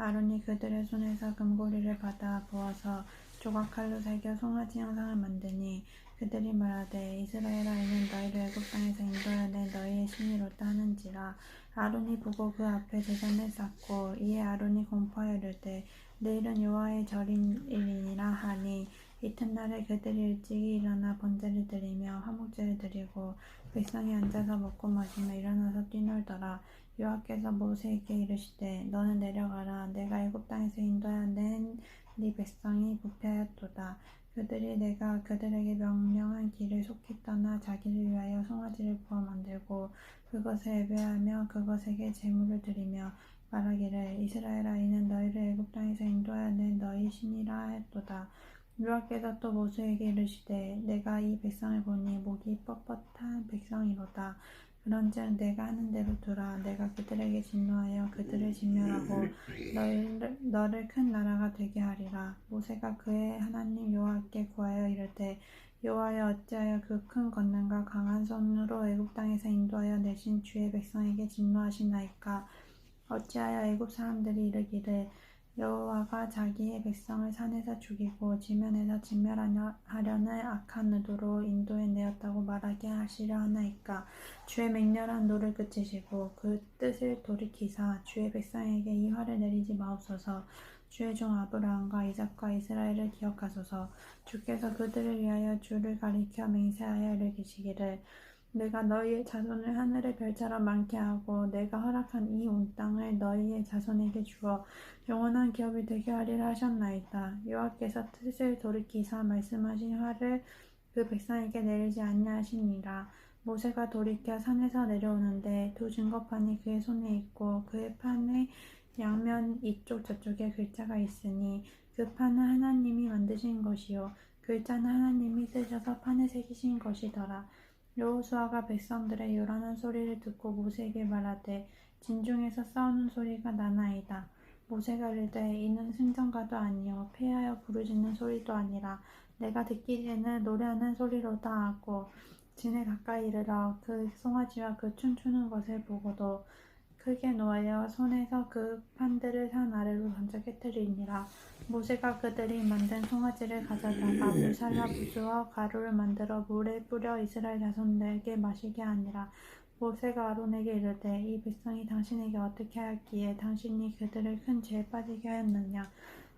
아론이 그들의 손에서 금고리를 받아 부어서 조각칼로 새겨 송아지 형상을 만드니 그들이 말하되 이스라엘아 이는 너희를 애굽 땅에서 인도하여 낸 너희의 신이로다 하는지라. 아론이 보고 그 앞에 제단을 쌓고 이에 아론이 공포하여 이르되 내일은 여호와의 절인이니라 하니 이튿날에 그들이 일찍이 일어나 번제를 드리며 화목제를 드리고 백성이 앉아서 먹고 마시며 일어나서 뛰놀더라. 여호와께서 모세에게 이르시되 너는 내려가라. 내가 애굽 땅에서 인도하여 낸네 백성이 부패하였도다. 그들이 내가 그들에게 명령한 길을 속히 떠나 자기를 위하여 송아지를 부어 만들고 그것을 예배하며 그것에게 제물을 드리며 말하기를 이스라엘 아 이는 너희를 애굽 땅에서 인도하여 낸 너희 신이라 하였도다 여호와께서 또 모세에게 이르시되 내가 이 백성을 보니 목이 뻣뻣한 백성이로다. 그런즉 내가 하는 대로 두라. 내가 그들에게 진노하여 그들을 진멸하고 너희를, 너를 큰 나라가 되게 하리라. 모세가 그의 하나님 여호와께 구하여 이르되 여호와여 어찌하여 그 큰 권능과 강한 손으로 애굽 땅에서 인도하여 내신 주의 백성에게 진노하시나이까? 어찌하여 애굽 사람들이 이르기를 여호와가 자기의 백성을 산에서 죽이고 지면에서 진멸하려는 악한 의도로 인도해 내었다고 말하게 하시려 하나이까? 주의 맹렬한 노를 그치시고 그 뜻을 돌이키사 주의 백성에게 이 화를 내리지 마옵소서. 주의 종 아브라함과 이삭과 이스라엘을 기억하소서. 주께서 그들을 위하여 주를 가리켜 맹세하여 이르시기를 내가 너희의 자손을 하늘의 별처럼 많게 하고 내가 허락한 이 온 땅을 너희의 자손에게 주어 영원한 기업이 되게 하리라 하셨나이다. 여호와께서 뜻을 돌이키사 말씀하신 화를 그 백성에게 내리지 아니하시니라. 모세가 돌이켜 산에서 내려오는데 두 증거판이 그의 손에 있고 그의 판의 양면 이쪽 저쪽에 글자가 있으니 그 판은 하나님이 만드신 것이요 글자는 하나님이 쓰셔서 판에 새기신 것이더라. 여호수아가 백성들의 요란한 소리를 듣고 모세에게 말하되 진중에서 싸우는 소리가 나나이다. 모세가 이르되 이는 승전가도 아니요 패하여 부르짖는 소리도 아니라 내가 듣기에는 노래하는 소리로다 하고 진에 가까이 이르러 그 송아지와 그 춤추는 것을 보고도 크게 노하여 손에서 그 판들을 산 아래로 던져 깨뜨리니라. 모세가 그들이 만든 송아지를 가져다가 불살라 부수어 가루를 만들어 물에 뿌려 이스라엘 자손들에게 마시게 하니라. 모세가 아론에게 이르되 이 백성이 당신에게 어떻게 하였기에 당신이 그들을 큰 죄에 빠지게 하였느냐.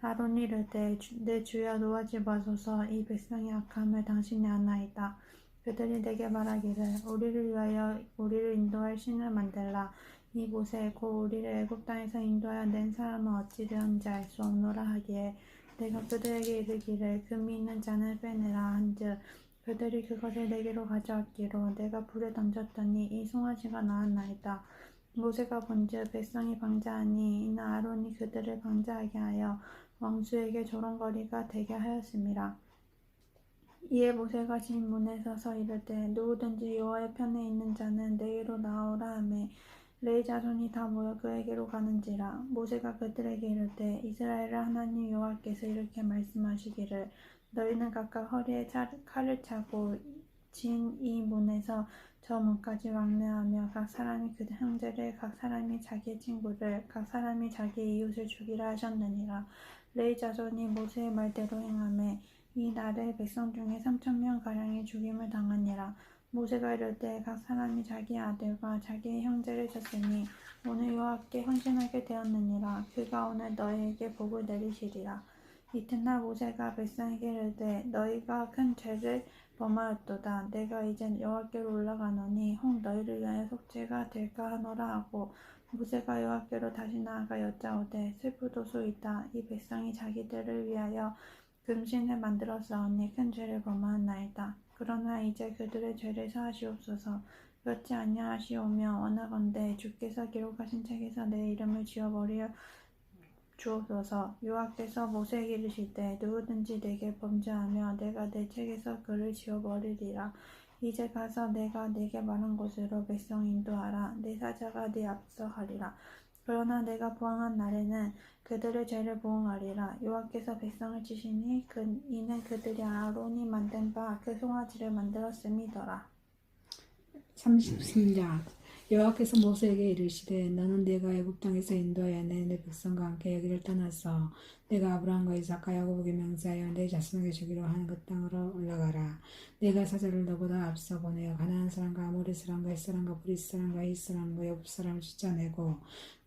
아론이 이르되 내 주여 노하지 마소서 이 백성이 악함을 당신이 아나이다. 그들이 내게 말하기를 우리를 위하여 우리를 인도할 신을 만들라. 이곳에 곧 우리를 애굽 땅에서 인도하여 낸 사람은 어찌 되었는지 알 수 없노라 하기에 내가 그들에게 이르기를 금이 있는 잔을 빼내라 한즉 그들이 그것을 내게로 가져왔기로 내가 불에 던졌더니 이 송아지가 나왔나이다. 모세가 본즉 백성이 방자하니 이는 아론이 그들을 방자하게 하여 왕수에게 조롱거리가 되게 하였음이라. 이에 모세가 진 문에 서서 이르되 누구든지 여호와의 편에 있는 자는 내게로 나오라 하매 레이 자손이 다 모여 그에게로 가는지라 모세가 그들에게 이르되 이스라엘의 하나님 여호와께서 이렇게 말씀하시기를 너희는 각각 허리에 칼을 차고 진 이 문에서 저 문까지 왕래하며 각 사람이 그 형제를 각 사람이 자기의 친구를 각 사람이 자기의 이웃을 죽이라 하셨느니라. 레이 자손이 모세의 말대로 행하매 이 날에 백성 중에 삼천 명 가량이 죽임을 당하니라 모세가 때각 사람이 자기 아들과 자기의 형제를 쳤으니 오늘 여호와께 헌신하게 되었느니라. 그가 오늘 너희에게 복을 내리시리라. 이튿날 모세가 백성에게 이르되 너희가 큰 죄를 범하였도다. 내가 이제 여호와께로 올라가노니 혹 너희를 위하여 속죄가 될까 하노라 하고 모세가 여호와께로 다시 나아가 여짜오되 슬프도소이다. 이 백성이 자기들을 위하여 금신을 만들었사오니 큰 죄를 범하였나이다 그러나 이제 그들의 죄를 사하시옵소서. 그렇지 아니하시오며 원하건대 주께서 기록하신 책에서 내 이름을 지워버려 주옵소서. 여호와께서 모세에게 이르시되 누구든지 내게 범죄하며 내가 내 책에서 그를 지워버리리라. 이제 가서 내가 네게 말한 곳으로 백성 인도하라. 내 사자가 네 앞서 가리라. 그러나 내가 부항한 날에는 그들의 죄를 보응하리라. 여호와께서 백성을 치시니 그, 이는 그들이 아론이 만든 바 그 송아지를 만들었음이더라. 30장 여호와께서 모세에게 이르시되 너는 내가 애굽 땅에서 인도하여 내, 내 백성과 함께 여기를 떠나서 내가 아브라함과 이삭과 야곱에게 명세하여 내 자손에게 주기로 한 그 땅으로 올라가라. 내가 사자를 너보다 앞서 보내어 가나안 사람과 아모리 사람과 햇 사람과 브리스 사람과 이 사람과 여부 사람을 쫓아내고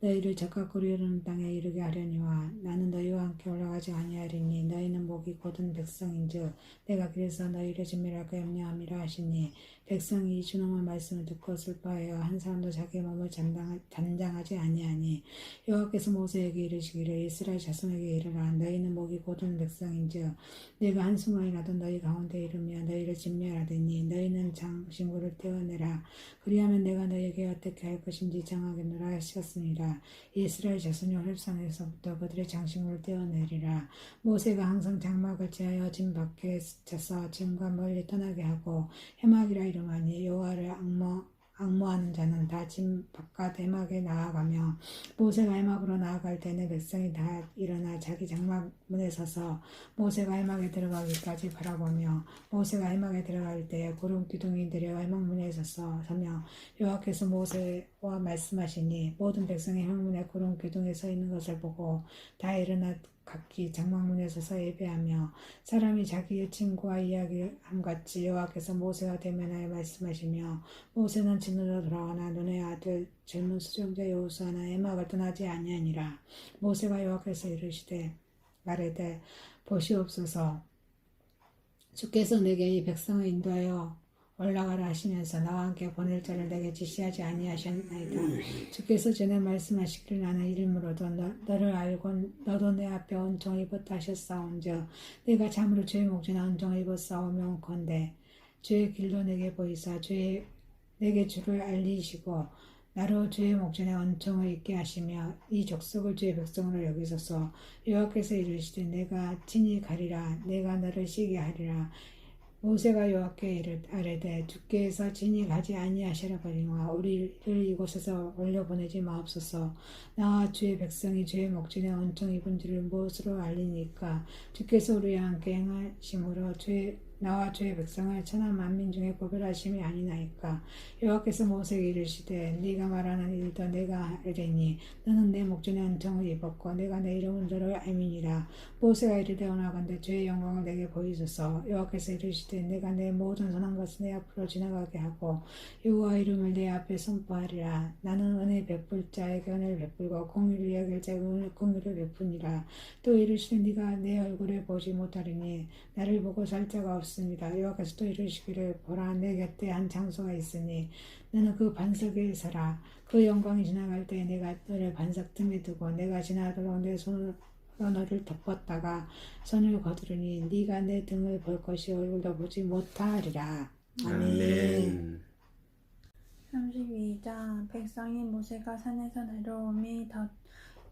너희를 적과 흐르는 땅에 이르게 하려니와 나는 너희와 함께 올라가지 아니하리니 너희는 목이 곧은 백성인즉 내가 그래서 너희를 진멸할까 염려함이라 하시니 백성이 이 준엄한 말씀을 듣고 슬퍼하여 한 사람도 자기의 몸을 잔당, 단장하지 아니하니 여호와께서 모세에게 이르시기를 이스라엘 자손에게 이르라. 너희는 목이 곧은 백성인즉 내가 한순간이라도 너희 가운데 이르며 너희를 진멸하리니 너희는 장신구를 떼어내라. 그리하면 내가 너희에게 어떻게 할 것인지 정하겠노라 하셨습니다. 이스라엘 자손이 헐산에서부터 그들의 장신구를 떼어내리라. 모세가 항상 장막을 제하여 진 밖에 서서 진과 멀리 떠나게 하고 해막이라 이름하니 여호와를 악모 악모하는 자는 다진 바깥 해막에 나아가며 모세가 해막으로 나아갈 때는 백성이 다 일어나 자기 장막 문에 서서 모세가 해막에 들어가기까지 바라보며 모세가 해막에 들어갈 때 구름 기둥이 내려 해막 문에 서서 서며 여호와께서 모세와 말씀하시니 모든 백성이 해막 문에 구름 기둥에 서 있는 것을 보고 다 일어나 각기 장막문에 서 서 예배하며 사람이 자기의 친구와 이야기함 같이 여호와께서 모세와 대면하여 말씀하시며 모세는 진으로 돌아가나 눈의 아들 젊은 수종자 여호수아나 에막을 떠나지 아니하니라. 모세가 여호와께서 이르시되 말하되 보시옵소서. 주께서 내게 이 백성을 인도하여 올라가라 하시면서 나와 함께 보낼 자를 내게 지시하지 아니하셨나이다. 주께서 전에 말씀하시기를 나는 이름으로도 너, 너를 알고 너도 내 앞에 온종 입었다 하셨사온즉 내가 참으로 죄의 목전에 온종 입었사오면 건대 죄의 길로 내게 보이사 죄의 내게 주를 알리시고 나로 죄의 목전에 언총을 있게 하시며 이 족속을 죄의 백성으로 여기소서. 여호와께서 이르시되 내가 친히 가리라. 내가 너를 쉬게 하리라 모세가 여호와께 이르 아뢰되 주께서 진히 가지 아니하시라 버리와 우리를 이곳에서 올려보내지 마옵소서. 나와 주의 백성이 죄의 목전에 온통 입은 줄을 무엇으로 알리니까? 주께서 우리와 함께 행하심으로 죄 나와 주의 백성을 천한 만민 중에 구별하심이 아니나이까. 여호와께서 모세에게 이르시되 네가 말하는 일도 내가 하리니 너는 내 목전에 은총을 입었고 내가 내 이름은 너를 알미니라. 모세가 이르되 오나간대 주의 영광을 내게 보이소서. 여호와께서 이르시되 내가 내 모든 선한 것을 내 앞으로 지나가게 하고 여호와 이름을 내 앞에 선포하리라. 나는 은혜 베풀 자에게 은혜를 베풀고 공의를 여길 자에게 공의를 베푸니라. 또 이르시되 네가 내 얼굴을 보지 못하리니 나를 보고 살 자가 없 없습니다. 여호와께서 또 이르시기를 보라 내 곁에 한 장소가 있으니 너는 그 반석에 서라 그 영광이 지나갈 때 내가 너를 반석 틈에 두고 내가 지나도록 내 손으로 너를 덮었다가 손을 거두르니 네가 내 등을 볼 것이 얼굴도 보지 못하리라. 아멘. 32장 백성이 모세가 산에서 내려오미 더,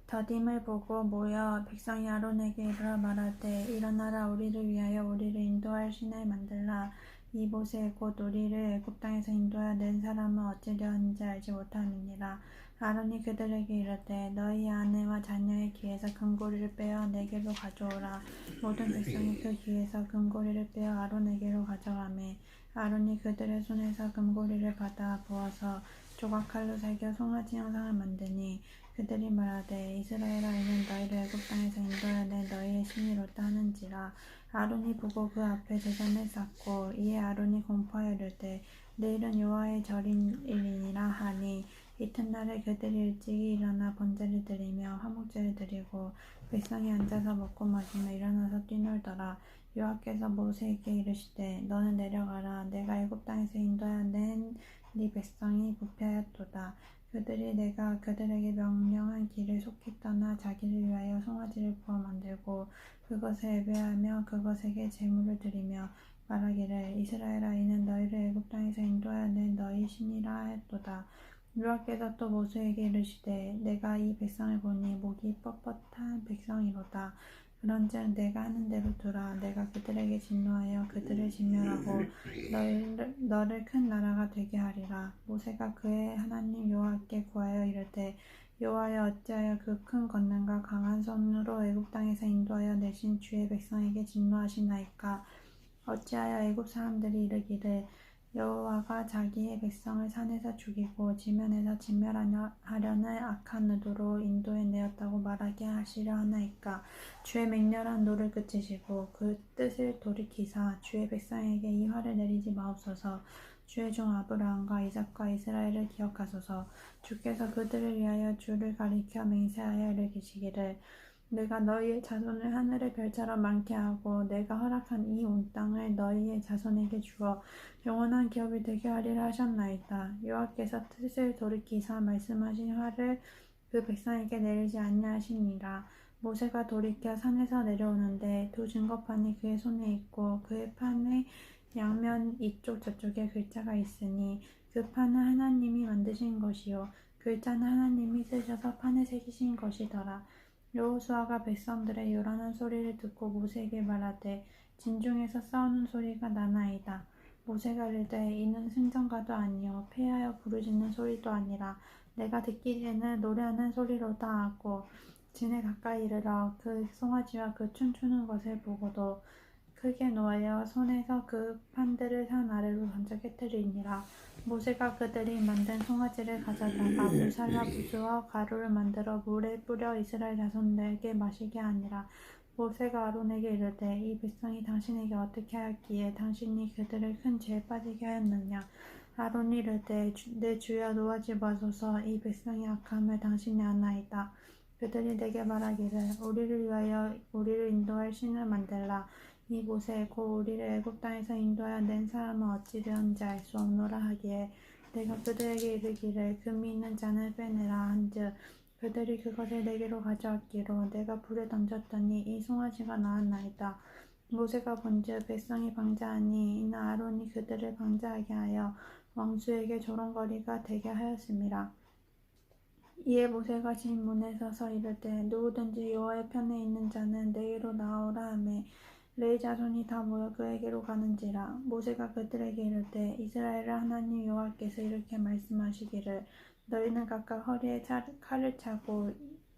더딤을 보고 모여 백성이 아론에게 이르러 말하되 일어나라 우리를 위하여 우리를 인도할 신을 만들라. 이 모세 곧 우리를 애굽 땅에서 인도하여 낸 사람은 어찌려 하는지 알지 못함이니라. 아론이 그들에게 이르되 너희 아내와 자녀의 귀에서 금고리를 빼어 내게로 가져오라. 모든 백성이 그 귀에서 금고리를 빼어 아론에게로 가져가매. 아론이 그들의 손에서 금고리를 받아 부어서 조각칼로 새겨 송아지 형상을 만드니 그들이 말하되 이스라엘아 이는 너희를 애굽 땅에서 인도하여 낸 너희의 신이로다 하는지라. 아론이 보고 그 앞에 제단을 쌓고 이에 아론이 공포하여 이르되 내일은 여호와의 절인일이니라 하니 이튿날에 그들이 일찍이 일어나 번제를 드리며 화목제를 드리고 백성이 앉아서 먹고 마시며 일어나서 뛰놀더라. 여호와께서 모세에게 이르시되 너는 내려가라. 내가 애굽 땅에서 인도하여 낸 네 백성이 부패하였도다 그들이 내가 그들에게 명령한 길을 속히 떠나 자기를 위하여 송아지를 부어 만들고 그것을 예배하며 그것에게 제물을 드리며 말하기를 이스라엘 아 이는 너희를 애굽 땅에서 인도하여 낸 너희 신이라 했도다. 여호와께서 또 모세에게 이르시되 내가 이 백성을 보니 목이 뻣뻣한 백성이로다 그런즉 내가 하는 대로 두라. 내가 그들에게 진노하여 그들을 진멸하고 너희를, 너를 큰 나라가 되게 하리라. 모세가 그의 하나님 여호와께 구하여 이르되 여호와여 어찌하여 그 큰 권능과 강한 손으로 애굽 땅에서 인도하여 내신 주의 백성에게 진노하시나이까? 어찌하여 애굽 사람들이 이르기를 여호와가 자기의 백성을 산에서 죽이고 지면에서 진멸하려는 악한 의도로 인도해 내었다고 말하게 하시려 하나이까? 주의 맹렬한 노를 그치시고 그 뜻을 돌이키사 주의 백성에게 이 화를 내리지 마옵소서. 주의 종 아브라함과 이삭과 이스라엘을 기억하소서. 주께서 그들을 위하여 주를 가리켜 맹세하여 이르시기를 내가 너희의 자손을 하늘의 별처럼 많게 하고 내가 허락한 이 온 땅을 너희의 자손에게 주어 영원한 기업이 되게 하리라 하셨나이다. 여호와께서 뜻을 돌이키사 말씀하신 화를 그 백성에게 내리지 아니하시니라. 모세가 돌이켜 산에서 내려오는데 두 증거판이 그의 손에 있고 그의 판의 양면 이쪽 저쪽에 글자가 있으니 그 판은 하나님이 만드신 것이요 글자는 하나님이 쓰셔서 판에 새기신 것이더라. 여호수아가 백성들의 요란한 소리를 듣고 모세에게 말하되 진중에서 싸우는 소리가 나나이다. 모세가 이르되 이는 승전가도 아니요 패하여 부르짖는 소리도 아니라 내가 듣기에는 노래하는 소리로다 하고 진에 가까이 이르러 그 송아지와 그 춤추는 것을 보고도 크게 노하여 손에서 그 판들을 산 아래로 던져 깨뜨리니라. 모세가 그들이 만든 송아지를 가져다가 물살라 부수어 가루를 만들어 물에 뿌려 이스라엘 자손들에게 마시게 하니라. 모세가 아론에게 이르되 이 백성이 당신에게 어떻게 하였기에 당신이 그들을 큰 죄에 빠지게 하였느냐. 아론이 이르되 주- 내 주여 놓아지 마소서 이 백성이 악함을 당신이 아나이다. 그들이 내게 말하기를 우리를 위하여 우리를 인도할 신을 만들라. 이 모세 곧 우리를 애굽 땅에서 인도하여 낸 사람은 어찌 되었는지 알 수 없노라 하기에 내가 그들에게 이르기를 금이 있는 잔을 빼내라 한즉 그들이 그것을 내게로 가져왔기로 내가 불에 던졌더니 이 송아지가 나왔나이다. 모세가 본즉 백성이 방자하니 이는 아론이 그들을 방자하게 하여 왕수에게 조롱거리가 되게 하였음이라. 이에 모세가 진 문에 서서 이르되 누구든지 여호와의 편에 있는 자는 내게로 나오라 하매 레이 자손이 다 모여 그에게로 가는지라. 모세가 그들에게 이르되 이스라엘의 하나님 여호와께서 이렇게 말씀하시기를 너희는 각각 허리에 차- 칼을 차고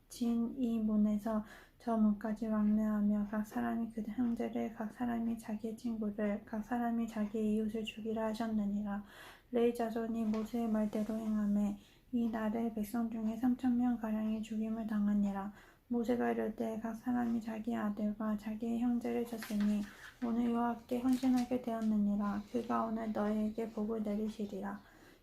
진 이 문에서 저 문까지 왕래하며 각 사람이 그 형제를 각 사람이 자기의 친구를 각 사람이 자기의 이웃을 죽이라 하셨느니라. 레이 자손이 모세의 말대로 행하매 이 날에 백성 중에 삼천 명 가량이 죽임을 당하니라 모세가 이르되 각 사람이 자기 아들과 자기의 형제를 쳤으니 오늘 여호와께 헌신하게 되었느니라. 그가 오늘 너희에게 복을 내리시리라.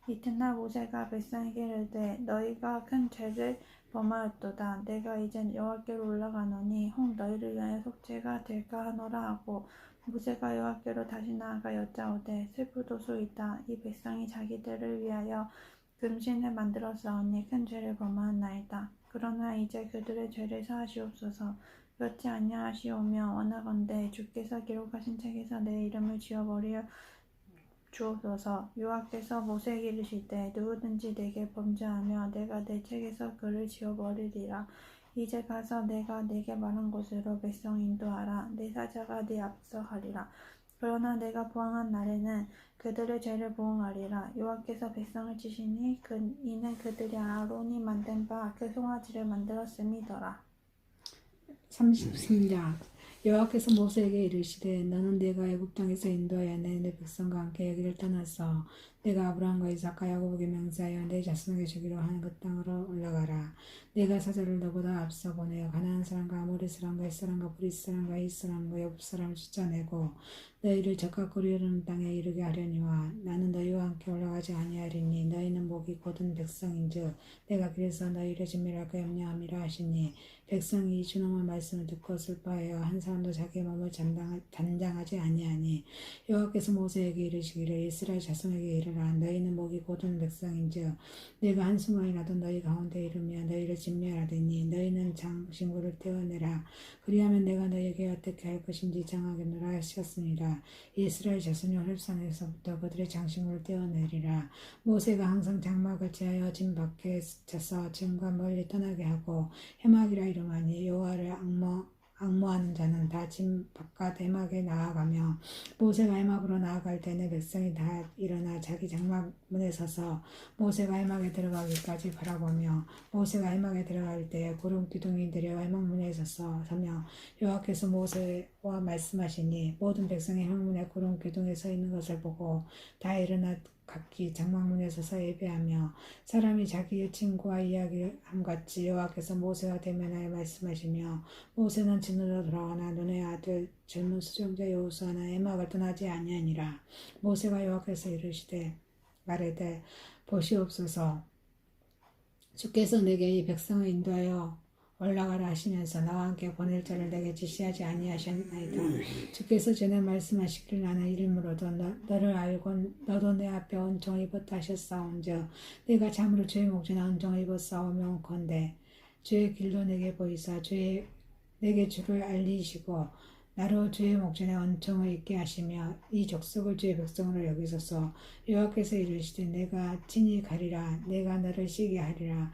이튿날 모세가 백성에게 이르되 너희가 큰 죄를 범하였도다. 내가 이제 여호와께로 올라가노니 혹 너희를 위하여 속죄가 될까 하노라 하고 모세가 여호와께로 다시 나아가 여짜오되 슬프도소이다. 이 백성이 자기들을 위하여 금신을 만들었사오니 큰 죄를 범하였나이다. 그러나 이제 그들의 죄를 사하시옵소서. 그렇지 아니하시오며 원하건대 주께서 기록하신 책에서 내 이름을 지워버려 주옵소서. 여호와께서 모세에게 이르시되 누구든지 내게 범죄하며 내가 내 책에서 그를 지워버리리라. 이제 가서 내가 내게 말한 곳으로 백성 인도하라. 내 사자가 네 앞서 가리라. 그러나 내가 보응한 날에는 그들의 죄를 보응하리라. 여호와께서 백성을 치시니 그, 이는 그들이 아론이 만든 바그 송아지를 만들었음이더라. 30장 여호와께서 모세에게 이르시되 너는 내가 애굽 땅에서 인도하여 내, 내 백성과 함께 여기를 떠나서 내가 아브라함과 이삭과 야곱에게 명세하여 내 자손에게 주기로 하는 그 땅으로 올라가라 내가 사자를 너보다 앞서 보내어 가나안 사람과 아모리 사람과 햇 사람과 브리스 사람과 이 사람과 여부 사람을 쫓아내고 너희를 적과 거리르는 땅에 이르게 하려니와 나는 너희와 함께 올라가지 아니하리니 너희는 목이 곧은 백성인즉 내가 그래서 너희를 진멸할까 염려함이라 하시니 백성이 주놈의 말씀을 듣고 슬퍼하여 한 사람도 자기의 몸을 단장, 단장하 지 아니하니 여호와께서 모세에게 이르시기를 이스라엘 자손에게 하리라. 너희는 목이 고든 백성인즉 내가 한순간이라도 너희 가운데 이르며 너희를 진멸하더니 너희는 장신구를 떼어내라. 그리하면 내가 너희에게 어떻게 할 것인지 정하겠노라 하셨습니다. 이스라엘 자손이 혈산에서부터 그들의 장신구를 떼어내리라. 모세가 항상 장막을 지하여 진 밖에 서서 진과 멀리 떠나게 하고 해막이라 이 름하니 여호와를 악모 악모하는 자는 다진 바깥 해막에 나아가며 모세가 해막으로 나아갈 때는 백성이 다 일어나 자기 장막 문에 서서 모세가 해막에 들어가기까지 바라보며 모세가 해막에 들어갈 때 구름 기둥이 들여 해막 문에 서서 서며 여호와께서 모세와 말씀하시니 모든 백성이 해막 문에 구름 기둥에 서 있는 것을 보고 다 일어나 각기 장막문에 서 서 예배하며 사람이 자기의 친구와 이야기함 같이 여호와께서 모세와 대면하여 말씀하시며 모세는 진으로 돌아가나 눈의 아들 젊은 수종자 여호수아나 해막을 떠나지 아니하니라. 모세가 여호와께서 이르시되 말하되 보시옵소서. 주께서 내게 이 백성을 인도하여 올라가라 하시면서 나와 함께 보낼 자를 내게 지시하지 아니하셨나이다. 주께서 전에 말씀하시기를 나는 이름으로도 너, 너를 알고 너도 내 앞에 온종을 입었다 하셨사온즉 내가 참으로 주의 목전에 온종을 입었사오며 건대 주의 길로 내게 보이사 주의 내게 주를 알리시고 나로 주의 목전에 언총을 입게 하시며 이 족속을 주의 백성으로 여기소서. 여호와께서 이르시되 내가 친히 가리라. 내가 너를 쉬게 하리라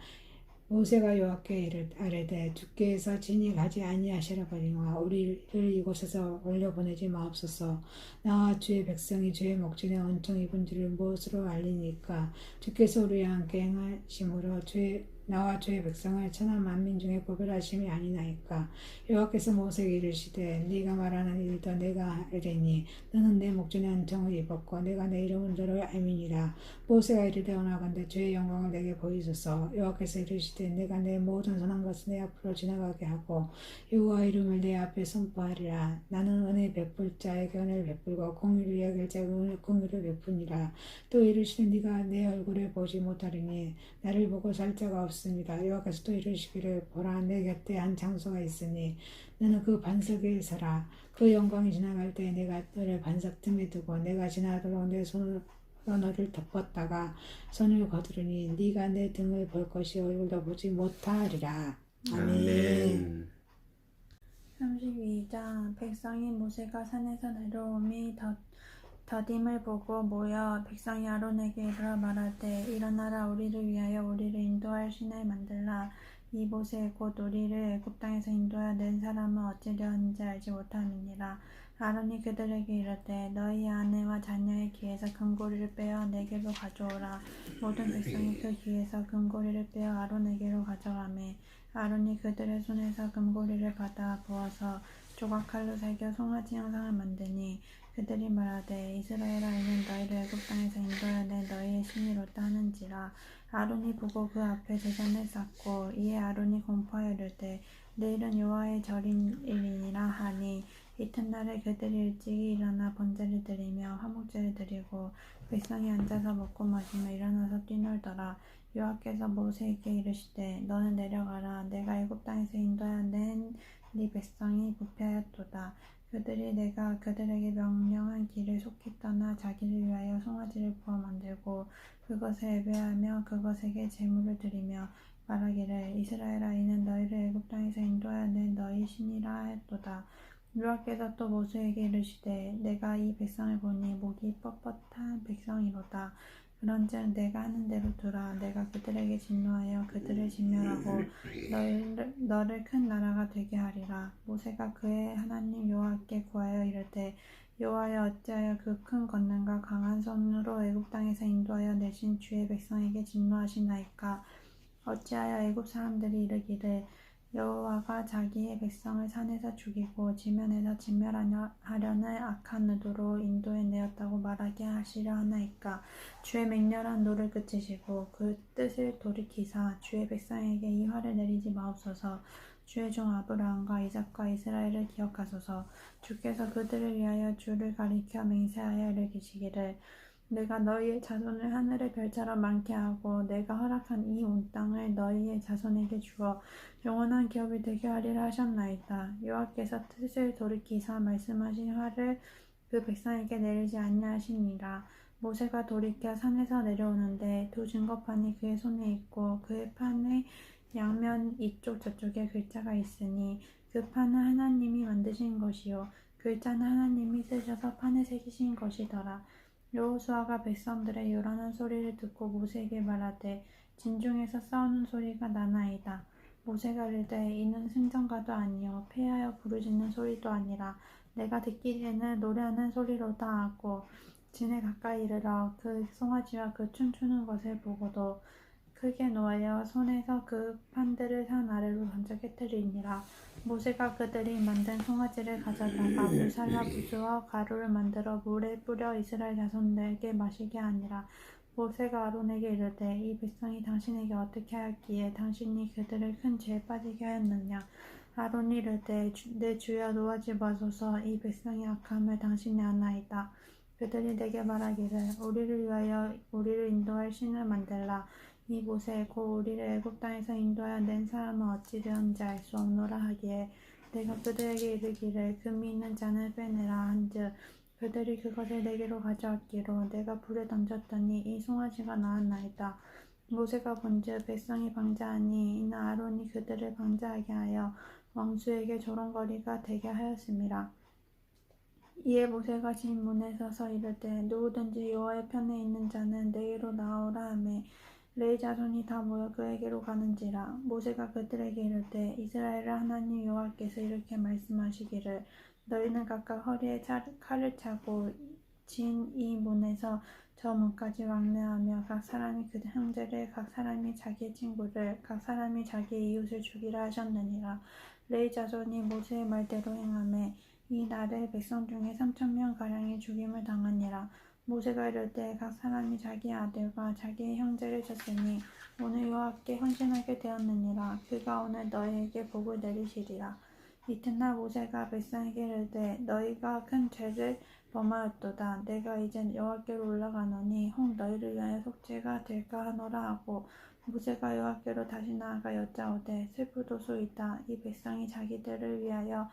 모세가 여호와께 이르 아뢰되 주께서 진히 가지 아니하시라 버리와 우리를 이곳에서 올려 보내지 마옵소서. 나와 주의 백성이 주의 목전에 온통 입은 줄을 무엇으로 알리니까? 주께서 우리와 함께 행하심으로 주의 나와 주의 백성을 천한 만민 중에 구별하심이 아니나이까. 여호와께서 모세에게 이르시되 네가 말하는 일도 내가 알리니 너는 내 목전에 은총을 입었고 내가 내 이름은 너를 알미니라. 모세가 이르되 원하건대 주의 영광을 내게 보이소서. 여호와께서 이르시되 내가 내 모든 선한 것을 내 앞으로 지나가게 하고 여호와 이름을 내 앞에 선포하리라. 나는 은혜 베풀 자에게 은혜를 베풀고 공의를 여길 자에게 공의를 베푸니라. 또 이르시되 네가 내 얼굴을 보지 못하리니 나를 보고 살 자가 없 습니다. 여호와께서 또 이르시기를 보라 내 곁에 한 장소가 있으니 너는 그 반석에 서라 그 영광이 지나갈 때 내가 너를 반석 틈에 두고 내가 지나도록 내 손으로 너를 덮었다가 손을 거두르니 네가 내 등을 볼 것이 얼굴도 보지 못하리라. 아멘. 아멘. 32장 백성이 모세가 산에서 내려오미 더, 더딤을 보고 모여 백성이 아론에게 이르러 말하되 일어나라 우리를 위하여 우리를 인도할 신을 만들라. 이곳에 곧 우리를 애굽 땅에서 인도하여 낸 사람은 어찌려 하는지 알지 못함이니라. 아론이 그들에게 이르되 너희 아내와 자녀의 귀에서 금고리를 빼어 내게로 가져오라. 모든 백성이 그 귀에서 금고리를 빼어 아론에게로 가져가매 아론이 그들의 손에서 금고리를 받아 부어서 조각칼로 새겨 송아지 형상을 만드니 그들이 말하되 이스라엘아 이는 너희를 애굽 땅에서 인도하여 내 너희의 신이로다 하는지라. 아론이 보고 그 앞에 제단을 쌓고 이에 아론이 공포하여 이르되 내일은 여호와의 절임일이니라 하니 이튿날에 그들이 일찍이 일어나 번제를 드리며 화목제를 드리고 백성이 앉아서 먹고 마시며 일어나서 뛰놀더라. 여호와께서 모세에게 이르시되 너는 내려가라. 내가 애굽 땅에서 인도하여 낸 네 백성이 부패하였도다 그들이 내가 그들에게 명령한 길을 속히 떠나 자기를 위하여 송아지를 구워 만들고 그것을 예배하며 그것에게 제물을 드리며 말하기를 이스라엘 아 이는 너희를 애굽 땅에서 인도하여 낸 너희 신이라 하였도다. 여호와께서 또 모세에게 이르시되 내가 이 백성을 보니 목이 뻣뻣한 백성이로다 그런즉 내가 하는 대로 두라. 내가 그들에게 진노하여 그들을 진멸하고 너를, 너를 큰 나라가 되게 하리라. 모세가 그의 하나님 여호와께 구하여 이르되 여호와여 어찌하여 그 큰 권능과 강한 손으로 애굽 땅에서 인도하여 내신 주의 백성에게 진노하시나이까? 어찌하여 애굽 사람들이 이르기를 여호와가 자기의 백성을 산에서 죽이고 지면에서 진멸하려는 악한 의도로 인도해 내었다고 말하게 하시려 하나이까? 주의 맹렬한 노를 그치시고 그 뜻을 돌이키사 주의 백성에게 이 화를 내리지 마옵소서. 주의 종 아브라함과 이삭과 이스라엘을 기억하소서. 주께서 그들을 위하여 주를 가리켜 맹세하여 이르시기를 내가 너희의 자손을 하늘의 별처럼 많게 하고 내가 허락한 이 온 땅을 너희의 자손에게 주어 영원한 기업이 되게 하리라 하셨나이다. 여호와께서 뜻을 돌이키사 말씀하신 화를 그 백성에게 내리지 아니하시니라. 모세가 돌이켜 산에서 내려오는데 두 증거판이 그의 손에 있고 그의 판의 양면 이쪽 저쪽에 글자가 있으니 그 판은 하나님이 만드신 것이요 글자는 하나님이 쓰셔서 판에 새기신 것이더라. 여호수아가 백성들의 요란한 소리를 듣고 모세에게 말하되 진중에서 싸우는 소리가 나나이다. 모세가 이르되 이는 승전가도 아니요 패하여 부르짖는 소리도 아니라 내가 듣기에는 노래하는 소리로다 하고 진에 가까이 이르러 그 송아지와 그 춤추는 것을 보고도 크게 노하여 손에서 그 판들을 산 아래로 던져 깨뜨리니라. 모세가 그들이 만든 송아지를 가져다가 불살라 부수어 가루를 만들어 물에 뿌려 이스라엘 자손들에게 마시게 하니라. 모세가 아론에게 이르되 이 백성이 당신에게 어떻게 하였기에 당신이 그들을 큰 죄에 빠지게 하였느냐? 아론이 이르되 주- 내 주여 노하지 마소서. 이 백성이 악함을 당신이 아나이다. 그들이 내게 말하기를 우리를 위하여 우리를 인도할 신을 만들라 이 모세 곧 우리를 애굽 땅에서 인도하여 낸 사람은 어찌 되었는지 알 수 없노라 하기에 내가 그들에게 이르기를 금이 있는 잔을 빼내라 한즉 그들이 그것을 내게로 가져왔기로 내가 불에 던졌더니 이 송아지가 나왔나이다. 모세가 본즉 백성이 방자하니 이는 아론이 그들을 방자하게 하여 왕수에게 조롱거리가 되게 하였음이라. 이에 모세가 진 문에 서서 이르되 누구든지 여호와의 편에 있는 자는 내게로 나오라 하매 레이 자손이 다 모여 그에게로 가는지라. 모세가 그들에게 이르되 이스라엘의 하나님 여호와께서 이렇게 말씀하시기를 너희는 각각 허리에 차- 칼을 차고 진 이 문에서 저 문까지 왕래하며 각 사람이 그 형제를 각 사람이 자기의 친구를 각 사람이 자기의 이웃을 죽이라 하셨느니라. 레이 자손이 모세의 말대로 행하매 이 날에 백성 중에 삼천 명 가량이 죽임을 당하니라 모세가 이르되 각 사람이 자기 아들과 자기의 형제를 쳤으니 오늘 여호와께 헌신하게 되었느니라. 그가 오늘 너희에게 복을 내리시리라. 이튿날 모세가 백성에게 이르되 너희가 큰 죄를 범하였도다. 내가 이제 여호와께로 올라가노니 혹 너희를 위하여 속죄가 될까 하노라 하고 모세가 여호와께로 다시 나아가 여짜오되 슬프도소이다. 이 백성이 자기들을 위하여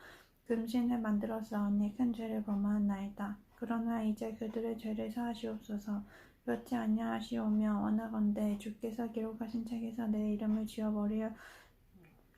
금신을 만들었사오니 큰 죄를 범하였나이다. 그러나 이제 그들의 죄를 사하시옵소서. 그렇지 아니하시오며 원하건대 주께서 기록하신 책에서 내 이름을 지워버려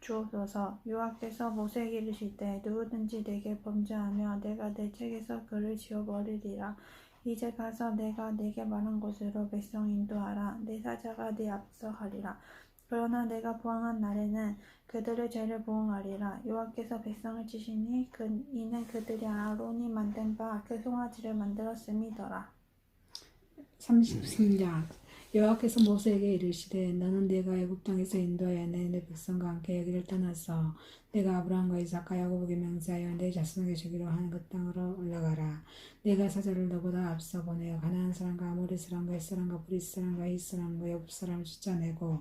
주옵소서. 여호와께서 모세에게 이르시되 누구든지 내게 범죄하며 내가 내 책에서 그를 지워버리리라. 이제 가서 내가 네게 말한 곳으로 백성 인도하라. 내 사자가 네 앞서 가리라. 그러나 내가 보응한 날에는 그들의 죄를 보응하리라. 여호와께서 백성을 치시니 그, 이는 그들이 아론이 만든 바 그 송아지를 만들었음이더라. 33장 여호와께서 모세에게 이르시되 너는 내가 애굽 땅에서 인도하여 내, 내 백성과 함께 여기를 떠나서 내가 아브라함과 이삭과 야고보에게 명세하여 내 자손에게 주기로 한 그 땅으로 올라가라. 내가 사자를 너보다 앞서 보내어 가나안 사람과 아모리 사람과 헷 사람과 브리스 사람과 히 사람과 여부 사람을 쫓아내고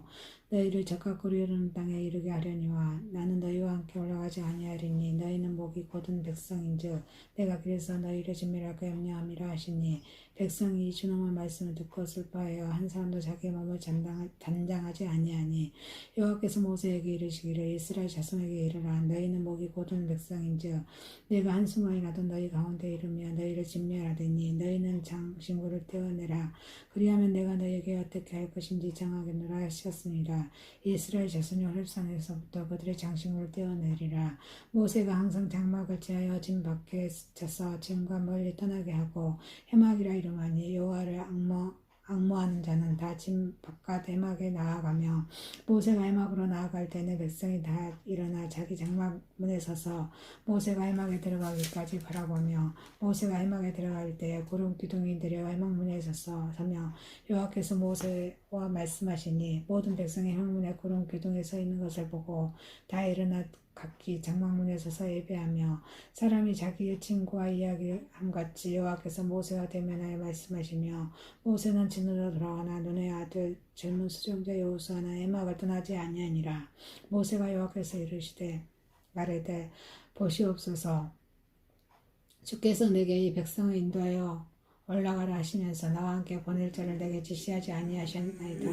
너희를 적과 흐르는 땅에 이르게 하려니와 나는 너희와 함께 올라가지 아니하리니 너희는 목이 곧은 백성인즉 내가 그래서 너희를 진멸할까 염려함이라 하시니 백성이 주놈의 말씀을 듣고 슬퍼하여 한 사람도 자기의 몸을 잔당, 단장하 지 아니하니 여호와께서 모세에게 이르시기를 이스라엘 자손에게 이르라. 너희는 목이 곧은 백성인즉 내가 한순간이라도 너희 가운데 이르며 너희를 진멸하리니 너희는 장신구를 떼어내라. 그리하면 내가 너희에게 어떻게 할 것인지 정하겠노라 하셨습니다. 이스라엘 자손이 호렙산에서부터 그들의 장신구를 떼어내리라. 모세가 항상 장막을 제하여 진 밖에 쳐서 진과 멀리 떠나게 하고 해막이라 이름하니 여호와를 악모 악모하는 자는 다진 바깥 해막에 나아가며 모세가 해막으로 나아갈 때는 백성이 다 일어나 자기 장막 문에 서서 모세가 해막에 들어가기까지 바라보며 모세가 해막에 들어갈 때 구름 기둥이 내려 해막 문에 서서 서며 여호와께서 모세와 말씀하시니 모든 백성이 해막 문에 구름 기둥에 서 있는 것을 보고 다 일어나 각기 장막문에 서서 예배하며 사람이 자기의 친구와 이야기함 같이 여호와께서 모세와 대면하여 말씀하시며 모세는 진으로 돌아가나 눈의 아들 젊은 수종자 여호수아는 에막을 떠나지 아니하니라. 모세가 여호와께서 이르시되 말하되 보시옵소서. 주께서 내게 이 백성을 인도하여 올라가라 하시면서 나와 함께 보낼 자를 내게 지시하지 아니하셨나이다.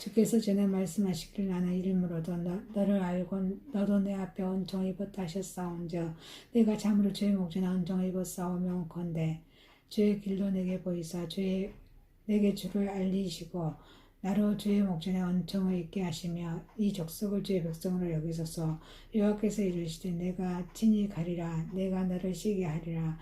주께서 전에 말씀하시길 나는 이름으로도 너, 너를 알고 너도 내 앞에 온종 입었다 하셨사온즉 내가 참으로 주의 목전에 온종 입었사오며 온건대 주의 길로 내게 보이사 주의 내게 주를 알리시고 나로 주의 목전에 언청을 있게 하시며 이 족속을 주의 백성으로 여기소서. 여호와께서 이르시되 내가 친히 가리라. 내가 너를 쉬게 하리라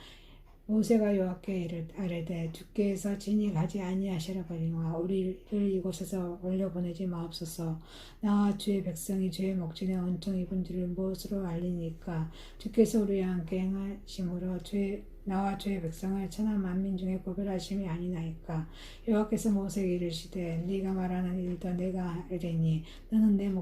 모세가 여호와께 이르 아뢰되 주께서 친히 가지 아니하시려거니와 우리를 이곳에서 올려 보내지 마옵소서 나와 주의 백성이 주의 목전에 온통 입은 줄을 무엇으로 알리니까 주께서 우리와 함께 행하심으로 주의 나와 주의 백성을 천한 만민 중에 구별하심이 아니나이까 여호와께서 모세에게 이르시되 네가 말하는 일도 내가 하리니 너는 내 목.